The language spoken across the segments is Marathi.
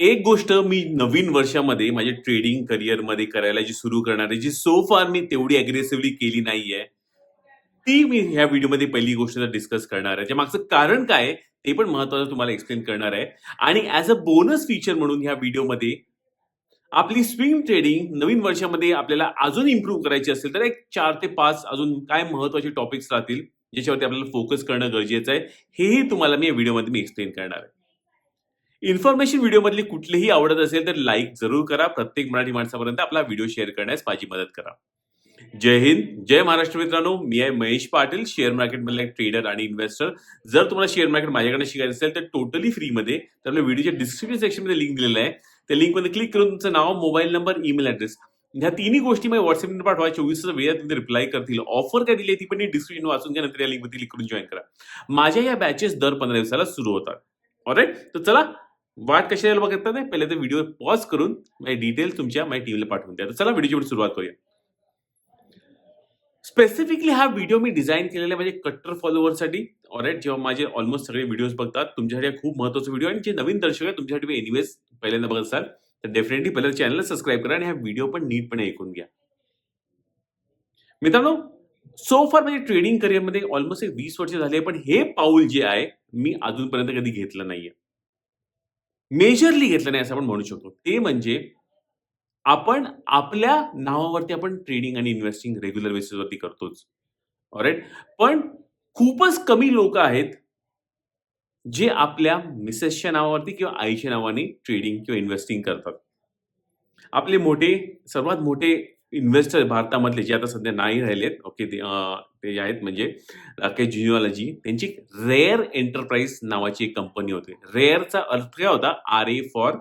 एक गोष्ट मी नवीन वर्षामध्ये माझ्या ट्रेडिंग करिअरमध्ये करायला जी सुरू करणार आहे जी सो फार मी तेवढी अग्रेसिव्हली केली नाहीये ती मी ह्या व्हिडिओमध्ये पहिली गोष्ट डिस्कस करणार आहे. त्या मागचं कारण काय आहे, ते पण महत्वाचं तुम्हाला एक्सप्लेन करणार आहे. आणि ऍज अ बोनस फीचर म्हणून ह्या व्हिडिओमध्ये आपली स्विंग ट्रेडिंग नवीन वर्षामध्ये आपल्याला अजून इम्प्रूव्ह करायची असेल तर एक चार ते पाच अजून काय महत्त्वाचे टॉपिक्स राहतील ज्याच्यावरती आपल्याला फोकस करणं गरजेचं आहे हेही तुम्हाला मी या व्हिडिओमध्ये मी एक्सप्लेन करणार आहे. इन्फॉर्मेशन व्हिडिओमधली कुठलीही आवडत असेल तर लाईक जरूर करा. प्रत्येक मराठी माणसापर्यंत आपला व्हिडिओ शेअर करण्यास माझी मदत करा. जय हिंद जय महाराष्ट्र मित्रांनो. मी आहे महेश पाटील शेअर मार्केटमधला एक ट्रेडर आणि इन्व्हेस्टर जर तुम्हाला शेअर मार्केट माझ्याकडे शिकायचं असेल तर टोटली फ्रीमध्ये तर आपल्या व्हिडिओच्या डिस्क्रिप्शन सेक्शनमध्ये लिंक दिलेलं आहे. त्या लिंकमध्ये क्लिक करून तुमचं नाव मोबाईल नंबर ईमेल ॲड्रेस ह्या तिन्ही गोष्टी मला व्हॉट्सअपने पाठवा. चोवीस वेळात तुम्ही रिप्लाय करतील. ऑफर काय दिली ती पण डिस्क्रिप्शन वाचून घ्या नंतर या लिंकमध्ये क्लिक करून जॉईन करा. माझ्या या बॅचेस दर पंधरा दिवसाला सुरू होतात. ऑरेट तर चला वाट कशाला बघता नाही पहिले तर व्हिडिओ पॉज करून माझे डिटेल्स तुमच्या माझ्या टीमला पाठवून द्या. तर चला व्हिडिओची सुरुवात करूया. स्पेसिफिकली हा व्हिडिओ मी डिझाईन केलेला माझे म्हणजे कट्टर फॉलोअरसाठी ऑलराईट जेव्हा माझे ऑलमोस्ट सगळे व्हिडिओज बघतात तुमच्यासाठी खूप महत्त्वाचा व्हिडिओ आणि जे नवीन दर्शक आहे तुमच्यासाठी मी एनिवेज पहिल्यांदा बघत असाल तर डेफिनेटली पहिल्या चॅनलला सबस्क्राईब करा आणि हा व्हिडिओ पण नीटपणे ऐकून घ्या. मित्रांनो सो फार म्हणजे ट्रेडिंग करिअरमध्ये ऑलमोस्ट एक वीस वर्ष झाले पण हे पाऊल जे आहे मी अजूनपर्यंत कधी घेतलं नाहीये. मेजरली घेतलं नाही असं आपण म्हणू शकतो. ते म्हणजे आपण आपल्या नावावरती आपण ट्रेडिंग आणि इन्व्हेस्टिंग रेग्युलर बेसिसवरती करतोच. राईट पण खूपच कमी लोक आहेत जे आपल्या मिसेसच्या नावावरती किंवा आईच्या नावाने ट्रेडिंग किंवा इन्व्हेस्टिंग करतात. आपले मोठे सर्वात मोठे इन्व्हेस्टर भारतामधले जे आता सध्या नाही राहिलेत ओके ते ते जे आहेत म्हणजे राकेश जुनिओलॉजी त्यांची रेअर एंटरप्राइज नावाची एक कंपनी होती. रेअरचा अर्थ काय होता? आर ए फॉर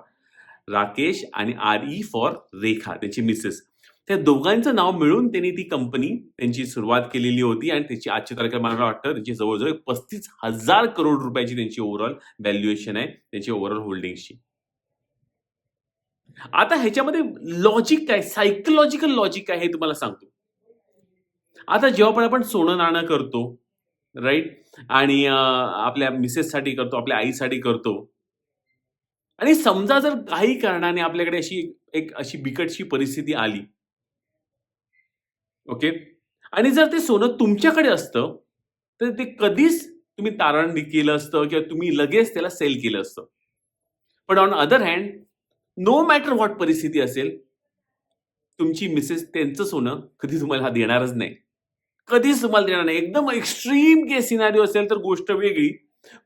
राकेश आणि आर ई फॉर रेखा त्यांची मिसेस त्या दोघांचं नाव मिळून त्यांनी ती कंपनी त्यांची सुरुवात केलेली होती आणि त्याची आजच्या तारखेला मला वाटतं त्यांची जवळजवळ पस्तीस हजार करोड रुपयाची त्यांची ओव्हरऑल व्हॅल्युएशन आहे त्यांची ओव्हरऑल होल्डिंगची आता ह्याच्यामध्ये लॉजिक काय? सायकोलॉजिकल लॉजिक काय हे तुम्हाला सांगतो. आता जेव्हा पण आपण सोनं नाणं करतो राईट आणि आपल्या मिसेससाठी करतो आपल्या आईसाठी करतो. आणि समजा जर काही कारणाने आपल्याकडे अशी एक अशी बिकटशी परिस्थिती आली. ओके आणि जर ते सोनं तुमच्याकडे असतं तर ते कधीच तुम्ही तारण केलं असतं किंवा तुम्ही लगेच त्याला सेल केलं असतं. पण on other hand no matter what परिस्थिती असेल तुमची मिसेस त्यांचं सोनं कधी तुम्हाला हा देणारच नाही. कधीच तुम्हाला देणार नाही. एकदम एक्स्ट्रीम केस सिनारिओ असेल तर गोष्ट वेगळी.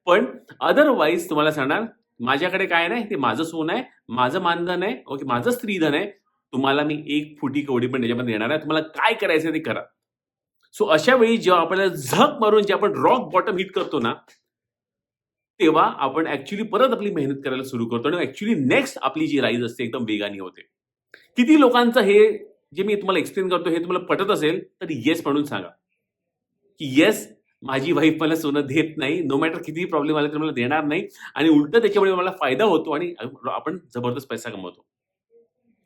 पण अदरवाईज तुम्हाला सांगणार माझ्याकडे काय नाही ते माझं सोनं आहे माझं मानधन आहे ओके माझं स्त्रीधन आहे. तुम्हाला मी एक फुटी कवडी पण त्याच्यामध्ये देणार आहे. तुम्हाला काय करायचं ते करा. सो अशा वेळी जेव्हा आपल्याला झक मारून जे आपण रॉक बॉटम हिट करतो ना तेव्हा आपण ऍक्च्युली परत आपली मेहनत करायला सुरू करतो आणि ऍक्च्युली नेक्स्ट आपली जी राईज असते एकदम वेगाने होते. किती लोकांचं हे जे मी तुम्हाला एक्सप्लेन करतो हे तुम्हाला पटत असेल तर येस म्हणून सांगा. की येस माझी वाईफ मला सोनं देत नाही नो मॅटर किती प्रॉब्लेम आला तर मला देणार नाही आणि उलट त्याच्यामुळे मला फायदा होतो आणि आपण जबरदस्त पैसा कमवतो.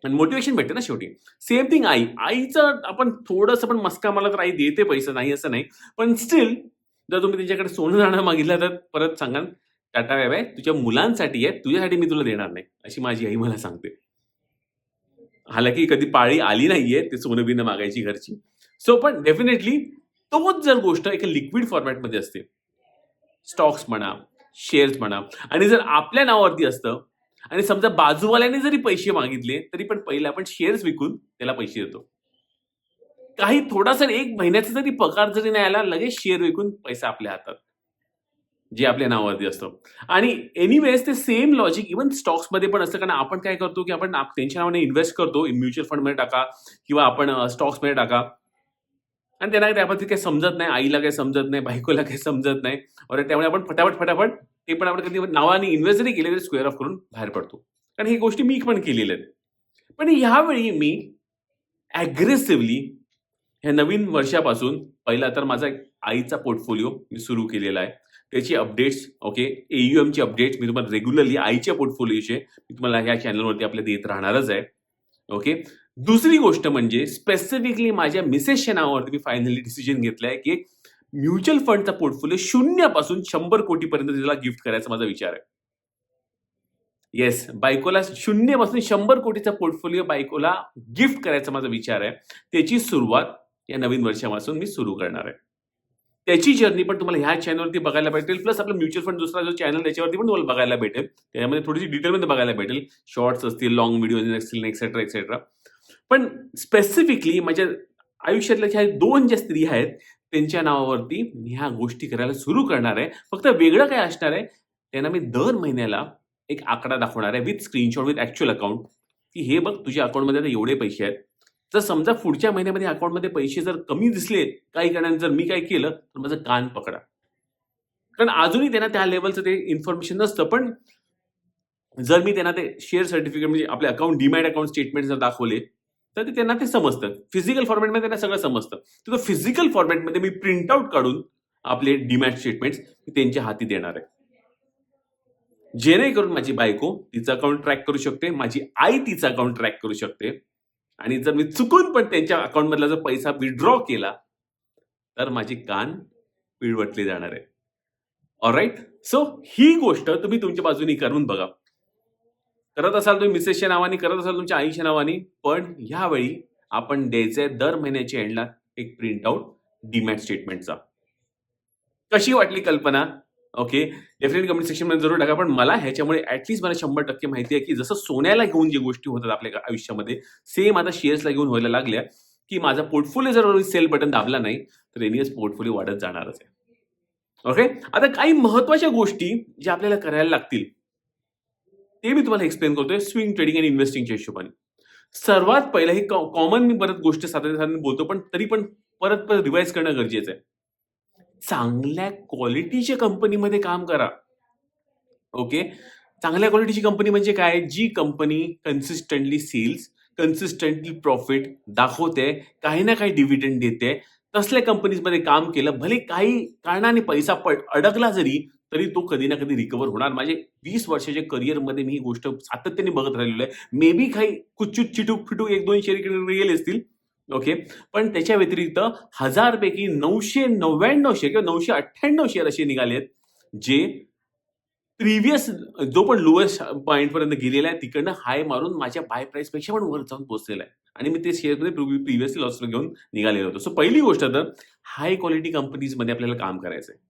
आणि मोटिवेशन भेटते ना शेवटी. सेम थिंग आई. आईचं आपण थोडंसं पण मस्का मला तर आई देते पैसा नाही असं नाही. पण स्टील जर तुम्ही त्यांच्याकडे सोनं नाणं मागितलं तर परत सांगा. Tata bye bye. तुझ्या मुलांसाठी आहे. तुझ्यासाठी मी तुला देणार नाही. अशी माझी आई मला सांगते. हालाकी कधी पाळी आली नाहीये ते सोनं बिनं मागायची घरची. सो पण डेफिनेटली तोच जर गोष्ट एका लिक्विड फॉर्मॅटमध्ये असते. स्टॉक्स म्हणा शेअर्स म्हणा. आणि जर आपल्या नावावरती असतं आणि समजा बाजूवाल्याने जरी पैसे मागितले तरी पण पहिले आपण शेअर्स विकून त्याला पैसे देतो. काही थोडासा एक महिन्याचा जरी पगार जरी नाही आला लगेच शेअर विकून पैसा आपल्या हातात. जे आपल्या नावावरती असतं. आणि एनिवेज ते सेम लॉजिक इव्हन स्टॉक्समध्ये पण असतं. कारण आपण काय करतो की आपण त्यांच्या नावाने इन्व्हेस्ट करतो. म्युच्युअल फंडमध्ये टाका किंवा आपण स्टॉक्समध्ये टाका. आणि त्यांना त्याबद्दल काही समजत नाही. आईला काही समजत नाही. बायकोला काही समजत नाही. अरे त्यामुळे आपण फटाफट फटाफट ते पण आपण कधी नावाने इन्व्हेस्ट जरी केले तरी स्क्वेअर ऑफ करून बाहेर पडतो. कारण ही गोष्टी मी पण केलेल्या आहेत. पण ह्यावेळी मी ॲग्रेसिव्हली ह्या नवीन वर्षापासून पहिला तर माझा आईचा पोर्टफोलिओ मी सुरू केलेला आहे. त्याची अपडेट्स ओके एयूएमची अपडेट्स मी तुम्हाला रेग्युलरली आईच्या पोर्टफोलिओचे मी तुम्हाला ह्या चॅनलवरती आपल्या देत राहणारच आहे. ओके दुसरी गोष्ट म्हणजे स्पेसिफिकली माझ्या मिसेसच्या नावावरती मी फायनली डिसिजन घेतलाय की म्युच्युअल फंडचा पोर्टफोलिओ शून्यापासून शंभर कोटीपर्यंत तिला गिफ्ट करायचा माझा विचार आहे. येस बायकोला शून्यपासून शंभर कोटीचा पोर्टफोलिओ बायकोला गिफ्ट करायचा माझा विचार आहे. त्याची सुरुवात या नवीन वर्षापासून मी सुरू करणार आहे. त्याची जर्नी पण तुम्हाला ह्या चॅनलवरती बघायला भेटेल. प्लस आपलं म्युच्युअल फंड दुसरा जो चॅनल त्याच्यावरती पण तुम्हाला बघायला भेटेल. त्याच्यामध्ये थोडीशी डिटेलमध्ये बघायला भेटेल. शॉर्ट्स असतील लॉंग व्हिडिओ असतील एक्सेट्रा एक्सेट्रा पण स्पेसिफिकली माझ्या आयुष्यातल्या ज्या दोन ज्या स्त्रिया आहेत त्यांच्या नावावरती मी ह्या गोष्टी करायला सुरू करणार आहे. फक्त वेगळं काय असणार आहे त्यांना मी दर महिन्याला एक आकडा दाखवणार आहे with screenshot with actual account की हे बघ तुझ्या अकाउंटमध्ये आता एवढे पैसे आहेत. जर समजा पुढच्या महिन्यामध्ये अकाउंटमध्ये पैसे जर कमी दिसले काही कारणाने जर मी काय केलं तर माझं कान पकडा. कारण अजूनही त्यांना त्या लेवलचं ते इन्फॉर्मेशन नसतं पण जर मी त्यांना ते शेअर सर्टिफिकेट म्हणजे आपले अकाउंट डिमॅट अकाउंट स्टेटमेंट जर दाखवले तर ते त्यांना ते समजतं. फिजिकल फॉर्मॅटमध्ये त्यांना सगळं समजतं. तर फिजिकल फॉर्मॅटमध्ये मी प्रिंट आउट काढून आपले डिमॅट स्टेटमेंट्स त्यांच्या हाती देणार आहे. जेणेकरून माझी बायको तिचं अकाउंट ट्रॅक करू शकते माझी आई तिचं अकाउंट ट्रॅक करू शकते. आणि जर मी चुकून पण त्यांच्या अकाउंटमधला जर पैसा विड्रॉ केला तर माझी कान पिळवटली जाणार आहे. ऑलराईट सो ही गोष्ट तुम्ही तुमच्या बाजूनी करून बघा. करत असाल तुम्ही मिसेसच्या नावाने करत असाल तुमच्या आईच्या नावाने पण ह्यावेळी आपण द्यायचंय दर महिन्याच्या एंडला एक प्रिंट आउट डीमॅट स्टेटमेंटचा कशी वाटली कल्पना? ओके डेफिनेटली कमेंट सेक्शनमध्ये जरूर टाका पण मला ह्याच्यामुळे ॲटलीस्ट मला शंभर टक्के माहिती आहे की जसं सोन्याला घेऊन जे गोष्टी होतात आपल्या आयुष्यामध्ये सेम आता शेअर्सला घेऊन व्हायला लागल्या की माझा पोर्टफोलिओ जर सेल बटन दाबला नाही तर एनियस पोर्टफोलिओ वाढत जाणारच आहे. ओके आता काही महत्त्वाच्या गोष्टी ज्या आपल्याला करायला लागतील ते मी तुम्हाला एक्सप्लेन करतोय स्विंग ट्रेडिंग आणि इन्व्हेस्टिंगच्या हिशोबाने. सर्वात पहिलं हे कॉमन मी परत गोष्ट सातत्याने बोलतो पण तरी पण परत परत रिवाईज करणं गरजेचं आहे. चांगल्या क्वालिटीच्या कंपनीमध्ये काम करा. ओके चांगल्या क्वालिटीची कंपनी म्हणजे काय? जी company consistently sales consistently profit दाखवते काही ना काही डिव्हिडंड देते तसल्या कंपनीजमध्ये काम केलं भले काही कारणाने पैसा पड अडकला जरी तरी तो कधी ना कधी रिकवर होणार. माझे वीस वर्षाच्या करिअरमध्ये मी ही गोष्ट सातत्याने बघत राहिलेलो आहे. मे बी काही कुचूत चिटूक फिटूक एक दोन शेअर गेले असतील ओके? पण त्याच्या व्यतिरिक्त हजारपैकी नऊशे नव्याण्णव शेअर किंवा नऊशे अठ्ठ्याण्णव शेअर असे निघाले आहेत जे प्रिव्हियस जो पण लोएस्ट पॉईंट पर्यंत गेलेला आहे तिकडनं हाय मारून माझ्या बाय प्राईसपेक्षा पण वर जाऊन पोहोचलेला आहे. आणि मी ते शेअरमध्ये प्रिव्हियसली लॉस घेऊन निघालेलो होतो. सो पहिली गोष्ट तर हाय क्वालिटी कंपनीजमध्ये आपल्याला काम करायचं आहे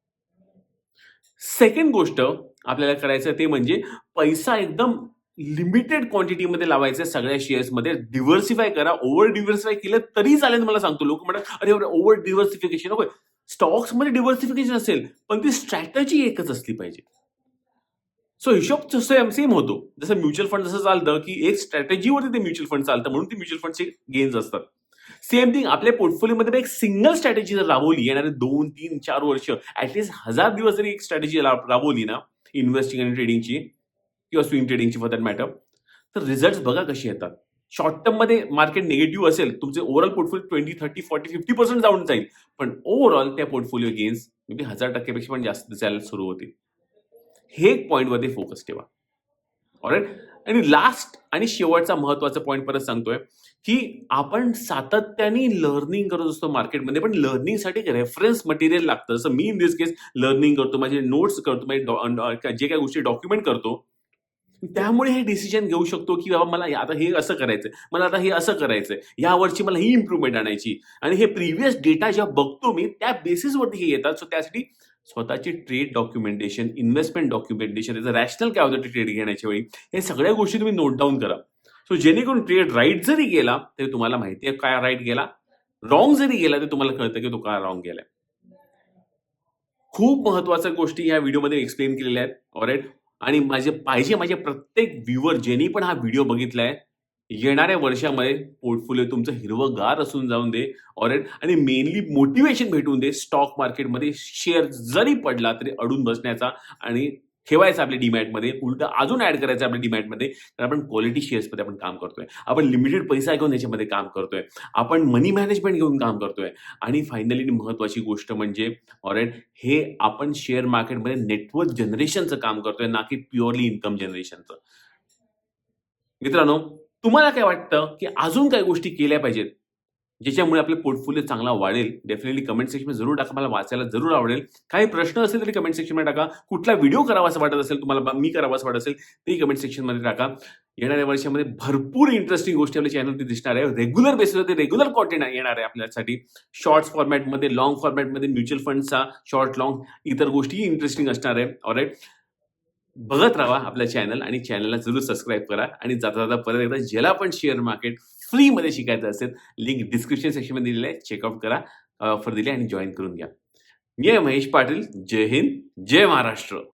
सेकंड गोष्ट आपल्याला करायचं ते म्हणजे पैसा एकदम लिमिटेड क्वांटिटीमध्ये लावायचं सगळ्या शेअर्समध्ये डिव्हर्सिफाय करा. ओव्हर डिव्हर्सिफाय केलं तरी चालेल मला सांगतो. लोक म्हणतात अरे ओव्हर डिव्हर्सिफिकेशन होय स्टॉक्समध्ये डिव्हर्सिफिकेशन असेल पण ती स्ट्रॅटजी एकच असली पाहिजे. सो हिशोब सेम सेम होतो. जसं म्युच्युअल फंड जसं चालतं की एक स्ट्रॅटेजीवरती ते म्युच्युअल फंड चालतं म्हणून ते म्युच्युअल फंडचे गेन्स असतात. सेम थिंग आपल्या पोर्टफोलिओमध्ये एक सिंगल स्ट्रॅटेजी जर राबवली येणारे दोन तीन चार वर्ष ऍटलीस्ट हजार दिवस जरी एक स्ट्रॅटेजी राबवली ना इन्व्हेस्टिंग आणि ट्रेडिंगची किंवा स्विंग ट्रेडिंगची फॉर दॅट मॅटर तर रिझल्ट बघा कसे येतात. शॉर्ट टर्ममध्ये मार्केट निगेटिव्ह असेल तुमचे overall portfolio twenty thirty forty fifty percent जाऊन जाईल. पण ओव्हरऑल त्या पोर्टफोलिओ गेन्स मे बी हजार टक्केपेक्षा पण जास्त दिसायला सुरू होतील. हे एक पॉईंटमध्ये फोकस ठेवा. ऑलराईट आणि लास्ट आणि शेवटचा महत्त्वाचा पॉईंट परत सांगतोय की आपण सातत्याने लर्निंग करत असतो मार्केटमध्ये पण लर्निंगसाठी एक रेफरन्स मटेरियल लागतं. जसं मी इन दिस केस लर्निंग करतो माझे नोट्स करतो माझे जे काही गोष्टी डॉक्युमेंट करतो त्यामुळे हे डिसिजन घेऊ शकतो की बाबा मला आता हे असं करायचंय मला आता हे असं करायचंय. या वर्षी मला ही इम्प्रुव्हमेंट आणायची. आणि हे प्रिव्हियस डेटा जेव्हा बघतो मी त्या बेसिसवरती हे येतात. सो त्यासाठी स्वतःची ट्रेड डॉक्युमेंटेशन इन्व्हेस्टमेंट डॉक्युमेंटेशन त्याचं रॅशनल काय होतं ट्रेड घेण्याच्या वेळी हे सगळ्या गोष्टी तुम्ही नोट डाऊन करा. सो जेणेकरून ट्रेड राईट जरी गेला तरी तुम्हाला माहिती आहे काय राईट गेला. रॉंग जरी गेला तरी तुम्हाला कळतं की तो काय रॉंग गेलाय. खूप महत्त्वाच्या गोष्टी या व्हिडिओमध्ये एक्सप्लेन केलेल्या आहेत. ऑरेट आणि माझे पाहिजे माझे प्रत्येक व्ह्युअर ज्यांनी पण हा व्हिडिओ बघितलाय येणाऱ्या वर्षामध्ये पोर्टफोलिओ तुमचं हिरवगार असून जाऊन दे ऑरेट आणि मेनली मोटिवेशन भेटून दे स्टॉक मार्केटमध्ये शेअर जरी पडला तरी अडून बसण्याचा आणि ठेवायचं आपल्या डीमॅटमध्ये उलट अजून ऍड करायचं आपल्या डीमॅटमध्ये तर आपण क्वालिटी शेअर्समध्ये आपण काम करतोय. आपण लिमिटेड पैसा घेऊन याच्यामध्ये काम करतोय. आपण मनी मॅनेजमेंट घेऊन काम करतोय. आणि फायनली महत्वाची गोष्ट म्हणजे ऑरेट हे आपण शेअर मार्केटमध्ये नेटवर्क जनरेशनचं काम करतोय ना की प्युअरली इन्कम जनरेशनचं मित्रांनो तुम्हाला काय वाटतं की अजून काय गोष्टी केल्या पाहिजेत? ज्याच्यामुळे आपलं पोर्टफोलिओ चांगला वाढेल. डेफिनेटली कमेंट सेक्शनमध्ये जरूर टाका. मला वाचायला जरूर आवडेल. काही प्रश्न असेल तरी कमेंट सेक्शनमध्ये टाका. कुठला व्हिडिओ करावा असं वाटत असेल तुम्हाला मी करावा असं वाटत असेल तेही कमेंट सेक्शनमध्ये टाका. येणाऱ्या वर्षामध्ये भरपूर इंटरेस्टिंग गोष्टी आपल्या चॅनलवरती दिसणार आहे. रेग्युलर बेसिसवरती रेग्युलर कॉन्टेंट येणार आहे आपल्यासाठी. शॉर्ट्स फॉर्मॅटमध्ये लॉंग फॉर्मॅटमध्ये म्युच्युअल फंडचा शॉर्ट लॉंग इतर गोष्टीही इंटरेस्टिंग असणार आहे. ऑलराईट बघत राहा आपल्या चॅनल आणि चॅनलला जरूर सबस्क्राईब करा. आणि जाता जाता परत एकदा ज्याला पण शेअर मार्केट फ्रीमध्ये शिकायचं असेल लिंक डिस्क्रिप्शन सेक्शनमध्ये दिलेलं आहे. चेकआउट करा ऑफर दिली आणि जॉईन करून घ्या. मी आहे महेश पाटील. जय हिंद जय महाराष्ट्र.